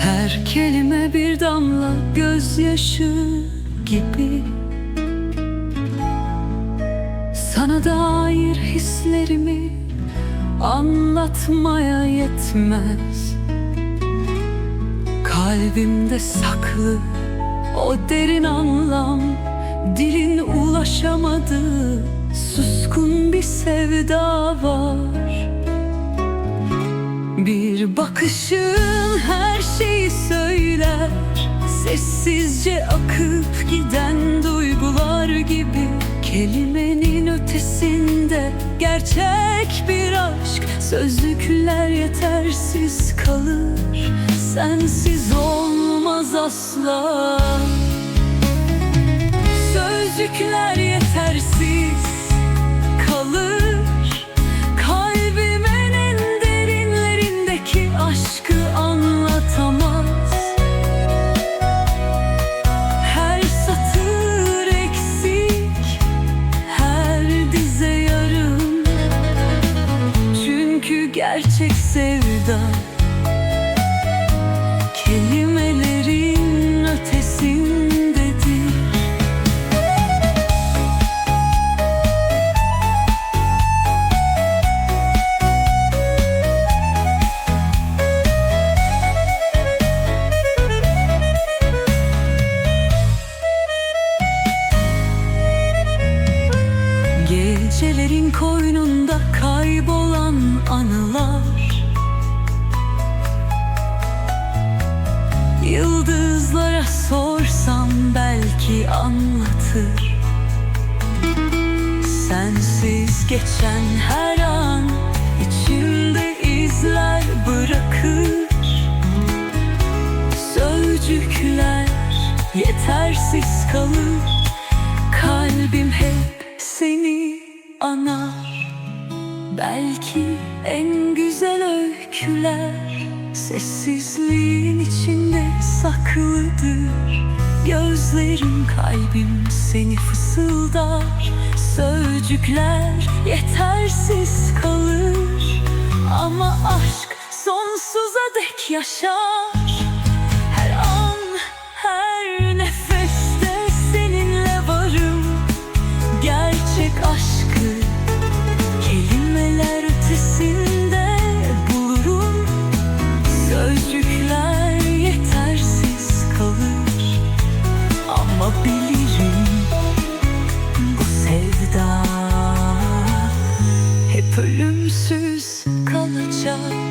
Her kelime bir damla gözyaşı gibi. Sana dair hislerimi anlatmaya yetmez. Kalbimde saklı o derin anlam Dilin ulaşamadığı suskun bir sevda var. Bir bakışın her şeyi söyler Sessizce akıp giden duygular gibi Kelimenin ötesinde gerçek bir aşk. Sözlükler yetersiz kalır. Sensiz olmaz asla gerçek sevda Gecelerin koynunda kaybolan anılar. Yıldızlara sorsam belki anlatır. Sensiz geçen her an içimde izler bırakır. Sözcükler yetersiz kalır. Kalbim hep seni anar. Belki en güzel öyküler Sessizliğin içinde saklıdır. Gözlerim kalbim seni fısıldar. Sözcükler yetersiz kalır. Ama aşk sonsuza dek yaşar ölümsüz kalacak